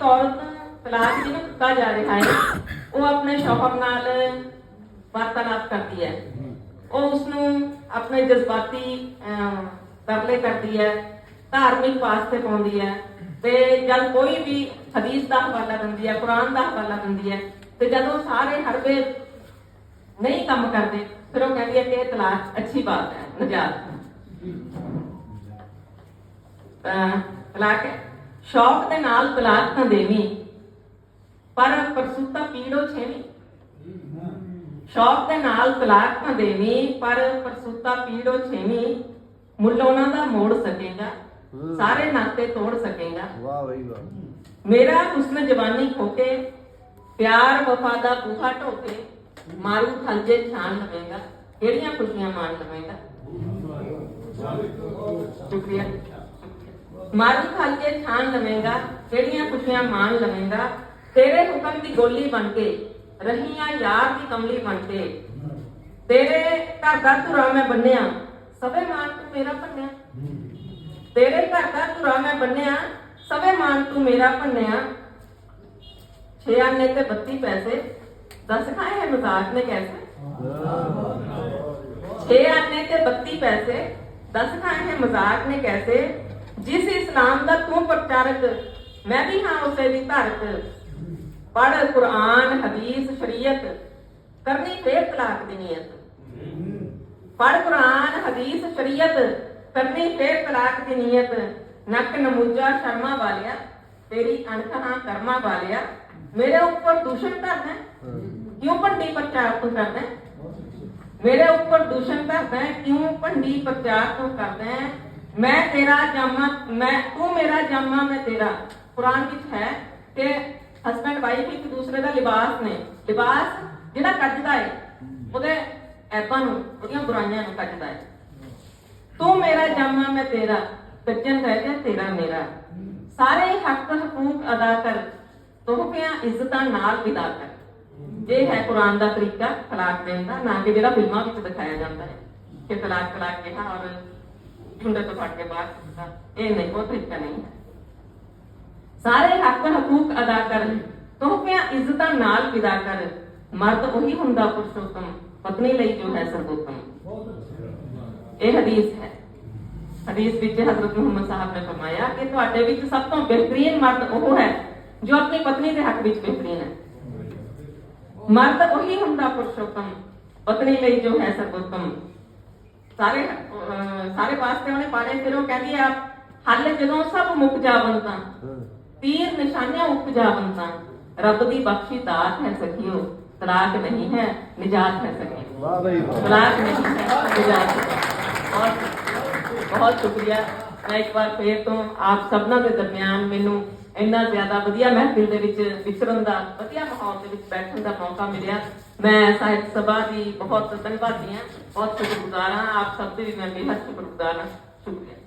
ਇੱਕ ਤਲਾਕ ਜਿਹਨੂੰ ਦਿੱਤਾ ਜਾ ਰਿਹਾ ਹੈ। ਉਹ ਆਪਣੇ ਸ਼ੌਹਰ ਨਾਲ ਵਾਰਤਾਲਾਪ ਕਰਦੀ ਹੈ। ਉਹ ਉਸ ਨੂੰ ਆਪਣੇ ਜਜ਼ਬਾਤੀ ਤਰਲੇ ਕਰਦੀ ਹੈ, ਧਾਰਮਿਕ ਪਾਸਤੇ ਪਾਉਂਦੀ ਹੈ ਤੇ ਜਦ ਕੋਈ ਵੀ ਹਦੀਸ ਦਾ ਹਵਾਲਾ ਦਿੰਦੀ ਹੈ, ਕੁਰਾਨ ਦਾ ਹਵਾਲਾ ਦਿੰਦੀ ਹੈ, ਤੇ ਜਦੋਂ ਸਾਰੇ ਹਰਵੇ ਨਹੀਂ ਕੰਮ ਕਰਦੇ, ਫਿਰ ਉਹ ਕਹਿੰਦੀ ਹੈ ਕਿ ਇਹ ਤਲਾਕ ਅੱਛੀ ਬਾਤ ਹੈ, ਨਜਾਤ। ਤਲਾਕ ਸ਼ੌਕ ਦੇ ਨਾਲ ਤਲਾਕ ਤਾਂ ਦੇਵੀਂ ਪਰ ਪਰਸੂਤਾ ਪੀੜੋ ਛੇਵੀਂ। ਸ਼ੌਕ ਦੇ ਨਾਲ ਤਲਾਕ ਤਾਂ ਦੇਵੀਂ ਪਰ ਪਰਸੂਤਾ ਪੀੜੋ ਛੇਵੀਂ। ਮੁੱਲ ਉਹਨਾਂ ਦਾ ਮੋੜ ਸਕੇਗਾ ਸਾਰੇ ਨਾਤੇ ਤੋੜ ਸਕੇਗਾ। ਵਾਹ ਬਈ ਵਾਹ। ਮੇਰਾ ਹੁਸਨ ਜਵਾਨੀ ਖੋਕੇ ਪਿਆਰ ਵਫਾ ਦਾ ਬੂਹਾ ਢੋਕੇ ਮਾਰੂ ਥਲਜੇ ਛਾਨ ਲਵੇਂਗਾ ਕਿਹੜੀਆਂ ਖੁਸ਼ੀਆਂ ਮਾਣ ਲਵੇਂਗਾ। ਸ਼ੁਕਰੀਆ। ਮਾਰੂ ਥਲਜੇ ਛਾਨ ਲਵੇਂਗਾ ਕਿਹੜੀਆਂ ਖੁਸ਼ੀਆਂ ਮਾਣ ਲਵੇਂਗਾ ਤੇਰੇ ਹੁਕਮ ਦੀ ਗੋਲੀ ਬਣ ਕੇ ਰਹੀਆਂ ਯਾਰ ਦੀ ਕਮਲੀ ਬਣ ਕੇ ਤੇਰੇ ਘਰ ਦਾ ਧੁਰਾ ਮੈਂ ਬੰਨਿਆ ਸਵੇ ਮਾਨ ਤੂੰ ਮੇਰਾ ਭੰਨਿਆ ਤੇਰੇ ਘਰ ਦਾ ਧੁਰਾ ਮੈਂ ਬੰਨਿਆ ਸਵੇ ਮਾਨ ਤੂੰ ਮੇਰਾ ਭੰਨਿਆ ਛੇ ਆਨੇ ਤੇ 32 ਪੈਸੇ ਦੱਸ ਖਾਏ ਹੈ ਮਜ਼ਾਕ ਨੇ ਕੈਸੇ ਛੇ ਆਨੇ ਤੇ 32 ਪੈਸੇ ਦੱਸ ਖਾਏ ਹੈ ਮਜ਼ਾਕ ਨੇ ਕੈਸੇ ਜਿਸ ਇਸਲਾਮ ਦਾ ਤੂੰ ਪ੍ਰਚਾਰਕ ਮੈਂ ਵੀ ਹਾਂ ਉਸੇ ਦੀ ਧਾਰਕ ਪੜ੍ਹ ਕੁਰਾਨ ਹਦੀਸ ਸ਼ਰੀਅਤ ਕਰਨੀ ਫੇਰ ਤਲਾਕ ਦੀ ਨੀਅਤ ਪੜ੍ਹ ਕੁਰਾਨ ਹਦੀਸ ਸ਼ਰੀਅਤ ਕਰਨੀ ਫੇਰ ਤਲਾਕ ਦੀ ਨੀਅਤ ਨੱਕ ਨਮੂਜਾ ਸ਼ਰਮਾ ਵਾਲਿਆ ਤੇਰੀ ਅਣਖ ਹਾਂ ਕਰਮਾ ਵਾਲਿਆ ਮੇਰੇ ਉੱਪਰ ਦੂਸ਼ਣ ਕਰਦਾ ਹੈ? ਕਿਉਂ ਭੰਡੀ ਪ੍ਰਚਾਰ ਤੂੰ ਕਰਦਾ ਹੈ? ਮੇਰੇ ਉੱਪਰ ਦੂਸ਼ਣ ਕਰਦਾ ਹੈ, ਕਿਉਂ ਭੰਡੀ ਪ੍ਰਚਾਰ ਤੂੰ ਕਰਦਾ ਹੈ? ਮੈਂ ਤੇਰਾ ਜਾਮਾ, ਮੈਂ, ਤੂੰ ਮੇਰਾ ਜਾਮਾ, ਮੈਂ ਤੇਰਾ। ਕੁਰਾਨ ਵਿੱਚ ਹੈ ਕਿ ਹਸਬੰਡ ਵਾਈਫ ਇੱਕ ਦੂਸਰੇ ਦਾ ਲਿਬਾਸ ਨੇ। ਲਿਬਾਸ ਜਿਹੜਾ ਕੱਢਦਾ ਹੈ ਉਹਦੇ ਐਬਾਂ ਨੂੰ, ਉਹਦੀਆਂ ਬੁਰਾਈਆਂ ਨੂੰ ਕੱਢਦਾ ਹੈ ਤੂੰ ਮੇਰਾ ਜਾਮਾ, ਮੈਂ ਤੇਰਾ। ਕੱਜਣ ਰਹਿ ਗਿਆ ਤੇਰਾ ਮੇਰਾ। ਸਾਰੇ ਹੱਕ ਹਕੂਕ ਅਦਾ ਕਰ। ਤੋਹਫਿਆਂ ਇੱਜ਼ਤਾਂ ਨਾਲ ਵਿਦਾ ਕਰ। ਜੇ ਹੈ ਕੁਰਾਨ ਦਾ ਤਰੀਕਾ, ਤਲਾਕ ਦੇਣ ਦਾ, ਨਾ ਕਿ ਜਿਹੜਾ ਫਿਲਮਾਂ ਵਿੱਚ ਦਿਖਾਇਆ ਜਾਂਦਾ ਹੈ। ਕਿ ਤਲਾਕ ਤਲਾਕ ਕਿਹਾ ਔਰ ਝੁੰਡੇ ਤੋਂ ਫੜ ਕੇ ਬਾਹਰ ਸੁੱਟਦਾ ਇਹ ਨਹੀਂ ਉਹ ਤਰੀਕਾ ਨਹੀਂ ਹੈ ਸਾਰੇ ਹੱਕ ਹਕੂਕ ਅਦਾ ਕਰ ਤੋਹਫਿਆਂ ਇੱਜ਼ਤਾਂ ਨਾਲ ਵਿਦਾ ਕਰ ਮਰਦ ਉਹੀ ਹੁੰਦਾ ਪੁਰਸ਼ੋਤਮ ਪਤਨੀ ਲਈ ਜੋ ਹੈ ਸਰਵੋਤਮ ਇਹ ਹਦੀਸ ਹੈ ਹਦੀਸ ਵਿੱਚ ਹਜ਼ਰਤ ਮੁਹੰਮਦ ਸਾਹਿਬ ਨੇ ਫਰਮਾਇਆ ਕਿ ਤੁਹਾਡੇ ਵਿੱਚ ਸਭ ਤੋਂ ਬਿਹਤਰੀਨ ਮਰਦ ਉਹ ਹੈ ਜੋ ਆਪਣੀ ਪਤਨੀ ਦੇ ਹੱਕ ਵਿੱਚ ਬਿਹਤਰੀਨ ਹੈ ਮਰਦ ਉਹੀ ਹੁੰਦਾ ਪੁਰਸ਼ੋਤਮ ਪਤਨੀ ਲਈ ਜੋ ਹੈ ਸਰਵੋਤਮ ਸਾਰੇ ਸਾਰੇ ਵਾਸਤੇ ਉਹਨੇ ਪਾੜੇ ਫਿਰ ਉਹ ਕਹਿੰਦੀ ਆ ਹੱਲ ਜਦੋਂ ਸਭ ਮੁੱਕ ਜਾਵਨ ਤਾਂ ਤੀਰ ਨਿਸ਼ਾਨਿਆਂ ਉੱਕ ਜਾਵਨ ਤਾਂ ਰੱਬ ਦੀ ਬਖਸ਼ੀ ਦਾਤ ਹੈ ਸਖੀਓ ਤਲਾਕ ਨਹੀਂ ਹੈ ਨਿਜਾਤ ਹੈ ਸਖੀਓ। ਵਾਹ ਬਈ ਵਾਹ। ਤਲਾਕ ਨਹੀਂ ਹੈ ਨਿਜਾਤ ਹੈ। ਬਹੁਤ ਬਹੁਤ ਸ਼ੁਕਰੀਆ। ਮੈਂ ਇੱਕ ਵਾਰ ਫੇਰ ਤੋਂ ਆਪ ਸਭਨਾਂ ਦੇ ਦਰਮਿਆਨ ਮੈਨੂੰ ਇੰਨਾ ਜ਼ਿਆਦਾ ਵਧੀਆ ਮਹਿਫਿਲ ਦੇ ਵਿੱਚ ਵਿਚਰਨ ਦਾ, ਵਧੀਆ ਮਾਹੌਲ ਦੇ ਵਿੱਚ ਬੈਠਣ ਦਾ ਮੌਕਾ ਮਿਲਿਆ। ਮੈਂ ਸਾਹਿਤ ਸਭਾ ਦੀ ਬਹੁਤ ਧੰਨਵਾਦੀ ਹਾਂ। ਬਹੁਤ ਸ਼ੁਕਰਗੁਜ਼ਾਰ ਹਾਂ। ਆਪ ਸਭ ਦੇ ਵੀ ਮੈਂ ਬੇਹੱਦ ਸ਼ੁਕਰਗੁਜ਼ਾਰ ਹਾਂ। ਸ਼ੁਕਰੀਆ।